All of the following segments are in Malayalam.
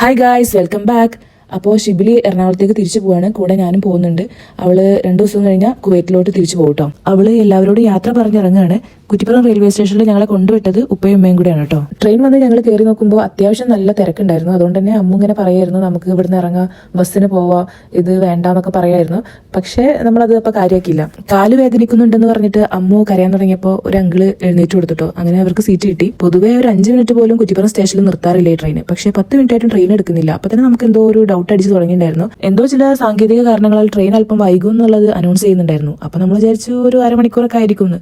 ഹായ് ഗായ്സ് വെൽക്കം ബാക്ക് അപ്പോൾ ഷിബിലി എറണാകുളത്തേക്ക് തിരിച്ചു പോവാണ്. കൂടെ ഞാനും പോകുന്നുണ്ട്. അവൾ രണ്ടു ദിവസം കഴിഞ്ഞാൽ കുവൈറ്റിലോട്ട് തിരിച്ചു പോകും അവൾ എല്ലാവരോടും യാത്ര പറഞ്ഞിറങ്ങുകയാണ് കുറ്റിപ്പുറം റെയിൽവേ സ്റ്റേഷനിൽ ഞങ്ങളെ കൊണ്ടുവിട്ടത് ഉപ്പയും ഉമ്മയും കൂടെയാണ് കേട്ടോ ട്രെയിൻ വന്ന് ഞങ്ങൾ കയറി നോക്കുമ്പോൾ അത്യാവശ്യം നല്ല തിരക്കുണ്ടായിരുന്നു. അതുകൊണ്ട് തന്നെ അമ്മ ഇങ്ങനെ പറയായിരുന്നു നമുക്ക് ഇവിടുന്ന് ഇറങ്ങാം ബസ്സിന് പോവാം ഇത് വേണ്ട എന്നൊക്കെ പറയായിരുന്നു. പക്ഷേ നമ്മളത് അപ്പോൾ കാര്യമാക്കിയില്ല കാൽ വേദനിക്കുന്നുണ്ടെന്ന് പറഞ്ഞിട്ട് അമ്മ കരയാൻ തുടങ്ങിയപ്പോൾ ഒരു അങ്കിൾ എഴുന്നേറ്റ് കൊടുത്തിട്ടോ അങ്ങനെ അവർക്ക് സീറ്റ് കിട്ടി. പൊതുവേ ഒരു അഞ്ച് മിനിറ്റ് പോലും കുറ്റിപ്പുറം സ്റ്റേഷനിൽ നിർത്താറില്ല ഈ ട്രെയിൻ പക്ഷേ പത്ത് മിനിറ്റ് ആയിട്ടും ട്രെയിൻ എടുക്കുന്നില്ല. അപ്പൊ തന്നെ നമുക്ക് എന്തോ ഒരു ഡൗട്ട് അടിച്ച് തുടങ്ങിയിട്ടുണ്ടായിരുന്നു. എന്തോ ചില സാങ്കേതിക കാരണങ്ങളാൽ ട്രെയിൻ അല്പം വൈകും എന്നുള്ളത് അനൗൺസ് ചെയ്യുന്നുണ്ടായിരുന്നു. അപ്പൊ നമ്മൾ വിചാരിച്ചു ഒരു അരമണിക്കൂറൊക്കെ ആയിരിക്കും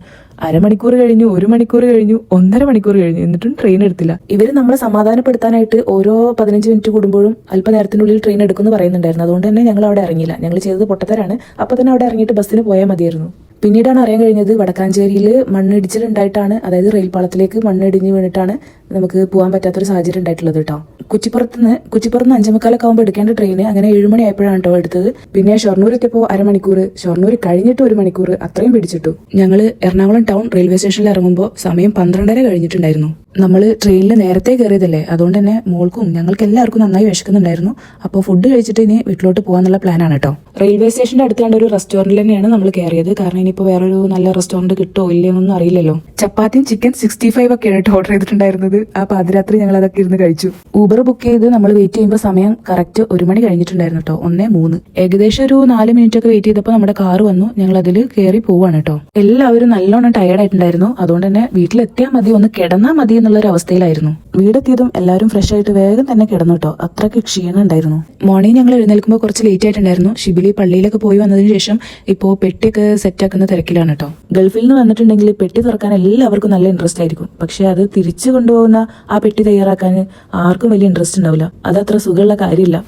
അരമണിക്കൂർ കഴിഞ്ഞു ഒരു മണിക്കൂർ കഴിഞ്ഞു ഒന്നര മണിക്കൂർ കഴിഞ്ഞു. എന്നിട്ടും ട്രെയിൻ എടുത്തില്ല. ഇവർ നമ്മളെ സമാധാനപ്പെടുത്താനായിട്ട് ഓരോ പതിനഞ്ച് മിനിറ്റ് കൂടുമ്പോഴും അല്പനേരത്തിനുള്ളിൽ ട്രെയിൻ എടുക്കുമെന്ന് പറയുന്നുണ്ടായിരുന്നു. അതുകൊണ്ട് തന്നെ ഞങ്ങൾ അവിടെ ഇറങ്ങിയില്ല. ഞങ്ങൾ ചെയ്തത് പൊട്ടത്തരാണ്. അപ്പൊ തന്നെ അവിടെ ഇറങ്ങിയിട്ട് ബസ്സിന് പോയാൽ മതിയായിരുന്നു. പിന്നീടാണ് അറിയാൻ കഴിഞ്ഞത് വടക്കാഞ്ചേരിയിൽ മണ്ണിടിച്ചിലുണ്ടായിട്ടാണ്. അതായത് റെയിൽ പാളത്തിലേക്ക് മണ്ണിടിഞ്ഞ് വീണിട്ടാണ് നമുക്ക് പോകാൻ പറ്റാത്തൊരു സാഹചര്യം ഉണ്ടായിട്ടുള്ളത് കേട്ടോ കുച്ചിപ്പുറത്ത് നിന്ന് കുച്ചിപ്പുറത്ത് അഞ്ചമുക്കാലൊക്കെ ആകുമ്പോൾ എടുക്കേണ്ട ട്രെയിൻ അങ്ങനെ ഏഴുമണി ആയപ്പോഴാണ് കേട്ടോ എടുത്തത്. പിന്നെ ഷൊർണൂർ എത്തിയപ്പോൾ അരമണിക്കൂർ ഷൊർണൂർ കഴിഞ്ഞിട്ട് ഒരു മണിക്കൂർ അത്രയും പിടിച്ചിട്ടു. ഞങ്ങൾ എറണാകുളം ടൗൺ റെയിൽവേ സ്റ്റേഷനിൽ ഇറങ്ങുമ്പോൾ സമയം പന്ത്രണ്ടര കഴിഞ്ഞിട്ടുണ്ടായിരുന്നു. നമ്മൾ ട്രെയിനിൽ നേരത്തെ കയറിയതല്ലേ അതുകൊണ്ട് തന്നെ മോൾക്കും ഞങ്ങൾക്ക് എല്ലാവർക്കും നന്നായി വിശക്കുന്നുണ്ടായിരുന്നു. അപ്പോൾ ഫുഡ് കഴിച്ചിട്ട് ഇനി വീട്ടിലോട്ട് പോകാനുള്ള പ്ലാനാണ് കേട്ടോ റെയിൽവേ സ്റ്റേഷന്റെ അടുത്താണ്ട് ഒരു റെസ്റ്റോറന്റിൽ തന്നെയാണ് നമ്മൾ കയറിയത് കാരണം ഇനിയിപ്പോൾ വേറൊരു നല്ല റെസ്റ്റോറന്റ് കിട്ടോ ഇല്ലയെന്നൊന്നും അറിയില്ലല്ലോ. ചപ്പാത്തിയും ചിക്കൻ സിക്സ്റ്റി ഫൈവ് ഒക്കെയാണ് കേട്ടോ ഓർഡർ ചെയ്തിട്ടുണ്ടായിരുന്നത്. ആ പാതിരാത്രി ഞങ്ങൾ അതൊക്കെ ഇരുന്ന് കഴിച്ചു. ഊബർ ബുക്ക് ചെയ്ത് നമ്മൾ വെയിറ്റ് ചെയ്യുമ്പോൾ സമയം കറക്റ്റ് ഒരു മണി കഴിഞ്ഞിട്ടുണ്ടായിരുന്നു കേട്ടോ ഒന്നേ മൂന്ന്. ഏകദേശം ഒരു നാല് മിനിറ്റ് ഒക്കെ വെയിറ്റ് ചെയ്തപ്പോൾ നമ്മുടെ കാർ വന്നു. ഞങ്ങൾ അതിൽ കയറി പോവാണ് കേട്ടോ എല്ലാവരും നല്ലോണം ടയർഡ് ആയിട്ടുണ്ടായിരുന്നു. അതുകൊണ്ട് തന്നെ വീട്ടിലെത്തിയാൽ മതി ഒന്ന് കിടന്നാൽ മതി എന്നുള്ള ഒരു അവസ്ഥയിലായിരുന്നു. വീടെത്തിയതും എല്ലാവരും ഫ്രഷ് ആയിട്ട് വേഗം തന്നെ കിടന്നു കേട്ടോ അത്രയ്ക്ക് ക്ഷീണം ഉണ്ടായിരുന്നു. മോർണിംഗ് ഞങ്ങൾ എഴുന്നേൽക്കുമ്പോൾ കുറച്ച് ലേറ്റ് ആയിട്ടുണ്ടായിരുന്നു. ഷിബിലി പള്ളിയിലൊക്കെ പോയി വന്നതിന് ശേഷം ഇപ്പോൾ പെട്ടിയൊക്കെ സെറ്റ് ആക്കുന്ന തിരക്കിലാണ് കേട്ടോ ഗൾഫിൽ നിന്ന് വന്നിട്ടുണ്ടെങ്കിൽ പെട്ടി തുറക്കാൻ എല്ലാവർക്കും നല്ല ഇൻട്രസ്റ്റ് ആയിരിക്കും. പക്ഷെ അത് തിരിച്ചു കൊണ്ടുപോകുന്ന ആ പെട്ടി തയ്യാറാക്കാൻ ആർക്കും വലിയ ഇൻട്രസ്റ്റ് ഉണ്ടാവില്ല. അതത്ര അത്ര സുഖമുള്ള കാര്യമില്ല.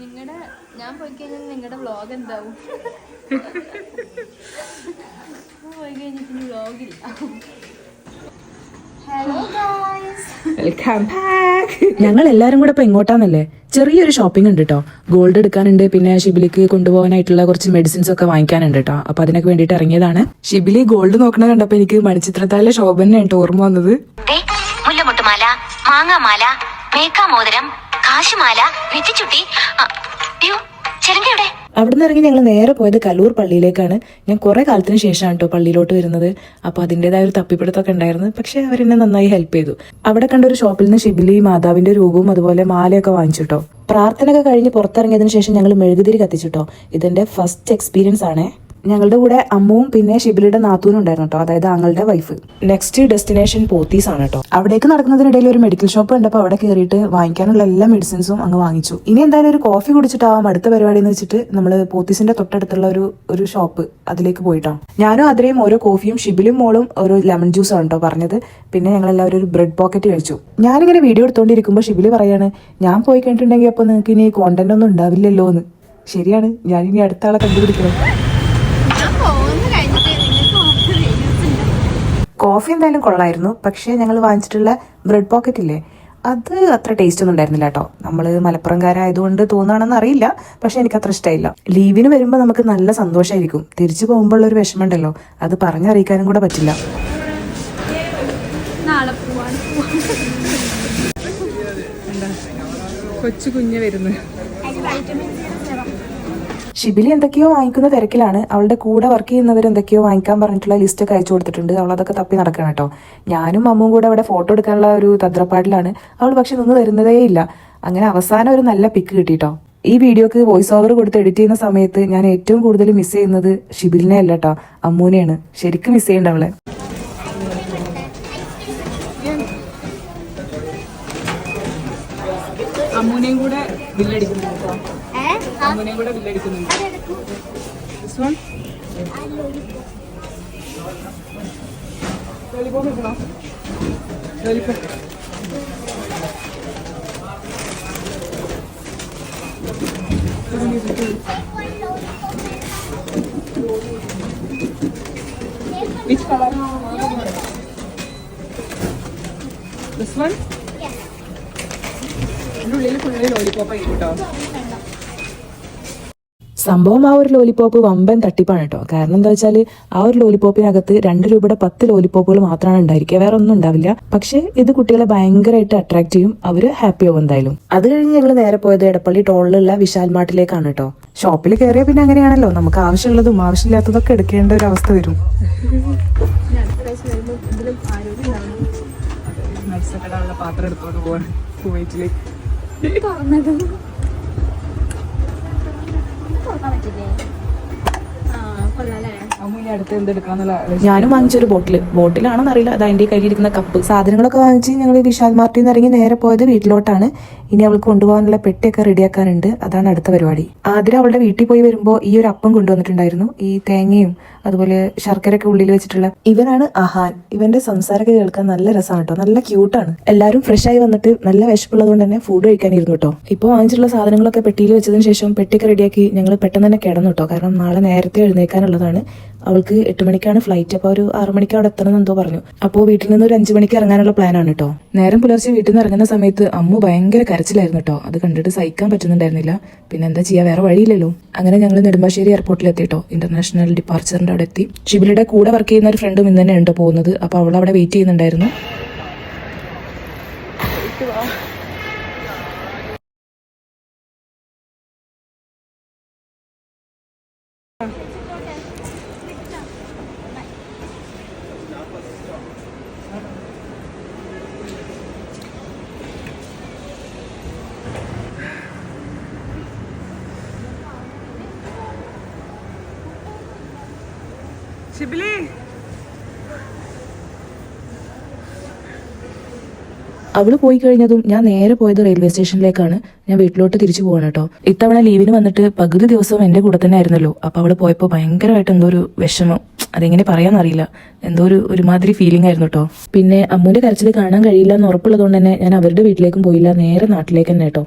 നിങ്ങളുടെ ഞാൻ പോയി കഴിഞ്ഞാൽ നിങ്ങളുടെ വ്ളോഗ് എന്താവും? പോയി കഴിഞ്ഞിട്ട് വ്ളോഗില്ല ഹലോ ഗായ്സ് വെൽക്കം ബാക്ക് ഞങ്ങൾ എല്ലാരും കൂടെ ഇപ്പൊ എങ്ങോട്ടാന്നല്ലേ ചെറിയൊരു ഷോപ്പിംഗ് ഉണ്ട് കേട്ടോ ഗോൾഡ് എടുക്കാനുണ്ട് പിന്നെ ഷിബിലിക്ക് കൊണ്ടുപോകാനായിട്ടുള്ള കുറച്ച് മെഡിസിൻസ് ഒക്കെ വാങ്ങിക്കാനുണ്ട് കേട്ടോ അപ്പൊ അതിനൊക്കെ വേണ്ടിയിട്ട് ഇറങ്ങിയതാണ്. ഷിബിലി ഗോൾഡ് നോക്കണ കണ്ടപ്പോ എനിക്ക് മണിച്ചിത്രത്താലെ ശോഭ തന്നെയാണ് ഓർമ്മ വന്നത്. മുല്ലമൊട്ടുമാല മാങ്ങാമാല മേക്കാമോതിരം കാശുമാല നെറ്റിച്ചുട്ടി ആ, അയ്യോ ചെറുങ്കയുടെ അവിടെ നിന്ന് ഇറങ്ങി ഞങ്ങൾ നേരെ പോയത് കലൂർ പള്ളിയിലേക്കാണ്. ഞാൻ കുറെ കാലത്തിന് ശേഷമാണ് കേട്ടോ പള്ളിയിലോട്ട് വരുന്നത്. അപ്പൊ അതിന്റെതായ ഒരു തപ്പിപ്പിടുത്തൊക്കെ ഉണ്ടായിരുന്നു. പക്ഷെ അവരെന്നെ നന്നായി ഹെൽപ്പ് ചെയ്തു. അവിടെ കണ്ട ഒരു ഷോപ്പിൽ നിന്ന് ശിബിലി മാതാവിന്റെ രൂപവും അതുപോലെ മാലയൊക്കെ വാങ്ങിച്ചു കേട്ടോ പ്രാർത്ഥന ഒക്കെ കഴിഞ്ഞ് പുറത്തിറങ്ങിയതിന് ശേഷം ഞങ്ങൾ മെഴുകുതിരി കത്തിച്ചിട്ടോ ഇതിന്റെ ഫസ്റ്റ് എക്സ്പീരിയൻസ് ആണേ. ഞങ്ങളുടെ കൂടെ അമ്മുവും പിന്നെ ഷിബിലിയുടെ നാത്തൂനും ഉണ്ടായിരുന്നു കേട്ടോ അതായത് ആങ്ങളുടെ വൈഫ് നെക്സ്റ്റ് ഡെസ്റ്റിനേഷൻ പോത്തീസ് ആണ് കേട്ടോ അവിടേക്ക് നടക്കുന്നതിനിടയിൽ ഒരു മെഡിക്കൽ ഷോപ്പ് കണ്ടപ്പോൾ അവിടെ കയറിയിട്ട് വാങ്ങിക്കാനുള്ള എല്ലാ മെഡിസിൻസും അങ്ങ് വാങ്ങിച്ചു. ഇനി എന്തായാലും ഒരു കോഫി കുടിച്ചിട്ടാവാം. അടുത്ത പരിപാടി എന്ന് വെച്ചിട്ട് നമ്മൾ പോത്തീസിന്റെ തൊട്ടടുത്തുള്ള ഒരു ഒരു ഷോപ്പ് അതിലേക്ക് പോയിട്ടോ. ഞാനും അതിലെയും ഓരോ കോഫിയും ഷിബിലും മോളും ഒരു ലെമൺ ജ്യൂസ് ആണ് കേട്ടോ പറഞ്ഞത്. പിന്നെ ഞങ്ങൾ എല്ലാവരും ഒരു ബ്രെഡ് പോക്കറ്റ് കഴിച്ചു ഞാനിങ്ങനെ വീഡിയോ എടുത്തുകൊണ്ടിരിക്കുമ്പോൾ ഷിബിലി പറയാണ് ഞാൻ പോയി കഴിഞ്ഞിട്ടുണ്ടെങ്കിൽ അപ്പോൾ നിങ്ങൾക്ക് ഇനി കോണ്ടന്റ് ഒന്നും ഉണ്ടാവില്ലല്ലോ എന്ന് ശരിയാണ്. ഞാൻ ഇനി അടുത്ത ആളെ കണ്ടുപിടിക്കണം ഞാൻ പോകുന്ന കഴിഞ്ഞിട്ട് നിങ്ങൾക്ക് മാത്രം വീഡിയോസ് ഉണ്ട് കോഫി എന്തായാലും കൊള്ളായിരുന്നു. പക്ഷേ ഞങ്ങൾ വാങ്ങിച്ചിട്ടുള്ള ബ്രെഡ് പോക്കറ്റ് ഇല്ലേ അത് അത്ര ടേസ്റ്റ് ഒന്നും ഉണ്ടായിരുന്നില്ല കേട്ടോ നമ്മൾ മലപ്പുറംകാരായതുകൊണ്ട് തോന്നുകയാണെന്ന് അറിയില്ല. പക്ഷെ എനിക്ക് അത്ര ഇഷ്ടമായില്ല ലീവിന് വരുമ്പോൾ നമുക്ക് നല്ല സന്തോഷമായിരിക്കും തിരിച്ചു പോകുമ്പോൾ ഒരു വിഷമമുണ്ടല്ലോ. അത് പറഞ്ഞറിയിക്കാനും കൂടെ പറ്റില്ല. കൊച്ചു കുഞ്ഞ് വരുന്നു. ഷിബിലി എന്തൊക്കെയോ വാങ്ങിക്കുന്ന തിരക്കിലാണ്. അവളുടെ കൂടെ വർക്ക് ചെയ്യുന്നവർ എന്തൊക്കെയോ വാങ്ങിക്കാൻ പറഞ്ഞിട്ടുള്ള ലിസ്റ്റ് ഒക്കെ അയച്ചു കൊടുത്തിട്ടുണ്ട്. അവൾ അതൊക്കെ തപ്പി നടക്കണം കേട്ടോ. ഞാനും അമ്മും കൂടെ അവിടെ ഫോട്ടോ എടുക്കാനുള്ള ഒരു തന്ത്രപ്പാടിലാണ് അവൾ പക്ഷെ നിന്ന് വരുന്നതേ ഇല്ല. അങ്ങനെ അവസാനം ഒരു നല്ല പിക്ക് കിട്ടിട്ടോ. ഈ വീഡിയോക്ക് വോയിസ് ഓവർ കൊടുത്ത് എഡിറ്റ് ചെയ്യുന്ന സമയത്ത് ഞാൻ ഏറ്റവും കൂടുതൽ മിസ് ചെയ്യുന്നത് ഷിബിലിനെ അല്ല കേട്ടോ അമ്മൂനെയാണ്. ശരിക്കും മിസ് ചെയ്യണ്ട അവളെ. അമ്മൂനെയും കൂടെ ബില്ലടിക്കുന്നുണ്ട് അമ്മൂനെയും കൂടെ ബില്ലടിക്കുന്നുണ്ട് This one? Lollipop എടുക്കണോ? Lollipop. Which color? This one? ഇതിന്റെ ഉള്ളിൽ ഫുള്ള് ലോലിപ്പോപ്പ് ആയിരിക്കും കേട്ടോ സംഭവം ആ ഒരു ലോലിപോപ്പ് വമ്പൻ തട്ടിപ്പാണ് കേട്ടോ കാരണം എന്താ വെച്ചാൽ ആ ഒരു ലോലിപോപ്പിനകത്ത് രണ്ട് രൂപയുടെ പത്ത് ലോലിപോപ്പുകൾ മാത്രമാണ് ഉണ്ടായിരിക്കുക. വേറെ ഒന്നും ഉണ്ടാവില്ല. പക്ഷേ ഇത് കുട്ടികളെ ഭയങ്കരമായിട്ട് അട്രാക്ട് ചെയ്യും. അവർ ഹാപ്പി ആവും എന്തായാലും. അത് കഴിഞ്ഞ് ഞങ്ങൾ നേരെ പോയത് എടപ്പള്ളി ടോളിലുള്ള വിശാൽ മാർട്ടിലേക്കാണ് കേട്ടോ ഷോപ്പിൽ കയറിയ പിന്നെ അങ്ങനെയാണല്ലോ. നമുക്ക് ആവശ്യമുള്ളതും ആവശ്യമില്ലാത്തതൊക്കെ എടുക്കേണ്ട ഒരു അവസ്ഥ വരും. പാത്രം എടുത്തോണ്ട് പോവാൻ കുവൈറ്റിലേക്ക്. തുറന്നത് തുറക്കാൻ പറ്റില്ലേ ആ കൊള്ളാല്ലേ അടുത്ത് എന്തെടുക്കാന്നുള്ള ഞാനും വാങ്ങിച്ചൊരു ബോട്ടിൽ ബോട്ടിലാണെന്ന് അറിയില്ല. അത് അതിന്റെ കയ്യിലിരിക്കുന്ന കപ്പ്. സാധനങ്ങളൊക്കെ വാങ്ങിച്ച് ഞങ്ങൾ വിശാൽ മാർട്ടിൽ നിന്ന് ഇറങ്ങി നേരെ പോയത് വീട്ടിലോട്ടാണ്. ഇനി അവൾക്ക് കൊണ്ടുപോകാനുള്ള പെട്ടിയൊക്കെ റെഡിയാക്കാനുണ്ട്. അതാണ് അടുത്ത പരിപാടി. ആദ്യം അവളുടെ വീട്ടിൽ പോയി വരുമ്പോൾ ഈ ഒരു അപ്പം കൊണ്ടുവന്നിട്ടുണ്ടായിരുന്നു. ഈ തേങ്ങയും അതുപോലെ ശർക്കരയൊക്കെ ഉള്ളിൽ വെച്ചിട്ടുള്ള ഇവനാണ് അഹാൻ ഇവന്റെ സംസാരമൊക്കെ കേൾക്കാൻ നല്ല രസമാണ് കേട്ടോ. നല്ല ക്യൂട്ടാണ് എല്ലാവരും ഫ്രഷ് ആയി വന്നിട്ട് നല്ല വിശപ്പുള്ളതുകൊണ്ട് തന്നെ ഫുഡ് കഴിക്കാനിരുന്നു കേട്ടോ. ഇപ്പോൾ വാങ്ങിച്ചിട്ടുള്ള സാധനങ്ങളൊക്കെ പെട്ടിയിൽ വെച്ചതിന് ശേഷം പെട്ടിയൊക്കെ റെഡിയാക്കി ഞങ്ങൾ പെട്ടെന്ന് തന്നെ കിടന്നു കേട്ടോ. കാരണം നാളെ നേരത്തെ എഴുന്നേക്കാനുള്ളതാണ്. അവൾക്ക് എട്ട് മണിക്കാണ് ഫ്ലൈറ്റ് അപ്പോൾ ഒരു ആറു മണിക്ക് അവിടെ എത്തണം എന്തോ പറഞ്ഞു. അപ്പോൾ വീട്ടിൽ നിന്ന് ഒരു അഞ്ചു മണിക്ക് ഇറങ്ങാനുള്ള പ്ലാനാണ് കേട്ടോ. നേരം പുലർച്ചെ വീട്ടിൽ നിന്ന് ഇറങ്ങുന്ന സമയത്ത് അമ്മു ഭയങ്കര കരച്ചിലായിരുന്നു കേട്ടോ. അത് കണ്ടിട്ട് സഹിക്കാൻ പറ്റുന്നുണ്ടായിരുന്നില്ല. പിന്നെ എന്താ ചെയ്യാ? വേറെ വഴിയില്ലല്ലോ. അങ്ങനെ ഞങ്ങൾ നെടുമ്പാശ്ശേരി എയർപോർട്ടിൽ എത്തി കേട്ടോ. ഇന്റർനാഷണൽ ഡിപ്പാർച്ചറിന്റെ അവിടെ എത്തി. ഷിബിലിയുടെ കൂടെ വർക്ക് ചെയ്യുന്ന ഒരു ഫ്രണ്ടും ഇന്ന് തന്നെ ഉണ്ട് പോകുന്നത്. അപ്പോൾ അവൾ അവിടെ വെയിറ്റ് ചെയ്യുന്നുണ്ടായിരുന്നു. ഷിബിലി അവൾ പോയി കഴിഞ്ഞതും ഞാൻ നേരെ പോയത് റെയിൽവേ സ്റ്റേഷനിലേക്കാണ് ഞാൻ വീട്ടിലോട്ട് തിരിച്ചു പോകണം കേട്ടോ. ഇത്തവണ ലീവിന് വന്നിട്ട് പകുതി ദിവസവും എന്റെ കൂടെ തന്നെ ആയിരുന്നല്ലോ. അപ്പൊ അവൾ പോയപ്പോ ഭയങ്കരമായിട്ട് എന്തോ ഒരു വിഷമം. അതെങ്ങനെ പറയാന്നറിയില്ല. എന്തോ ഒരു ഒരുമാതിരി ഫീലിംഗ് ആയിരുന്നു കേട്ടോ. പിന്നെ അമ്മുവിന്റെ കരച്ചിൽ കാണാൻ കഴിയില്ല എന്ന് ഉറപ്പുള്ളതുകൊണ്ട് തന്നെ ഞാൻ അവരുടെ വീട്ടിലേക്കും പോയില്ല. നേരെ നാട്ടിലേക്ക് തന്നെ കേട്ടോ.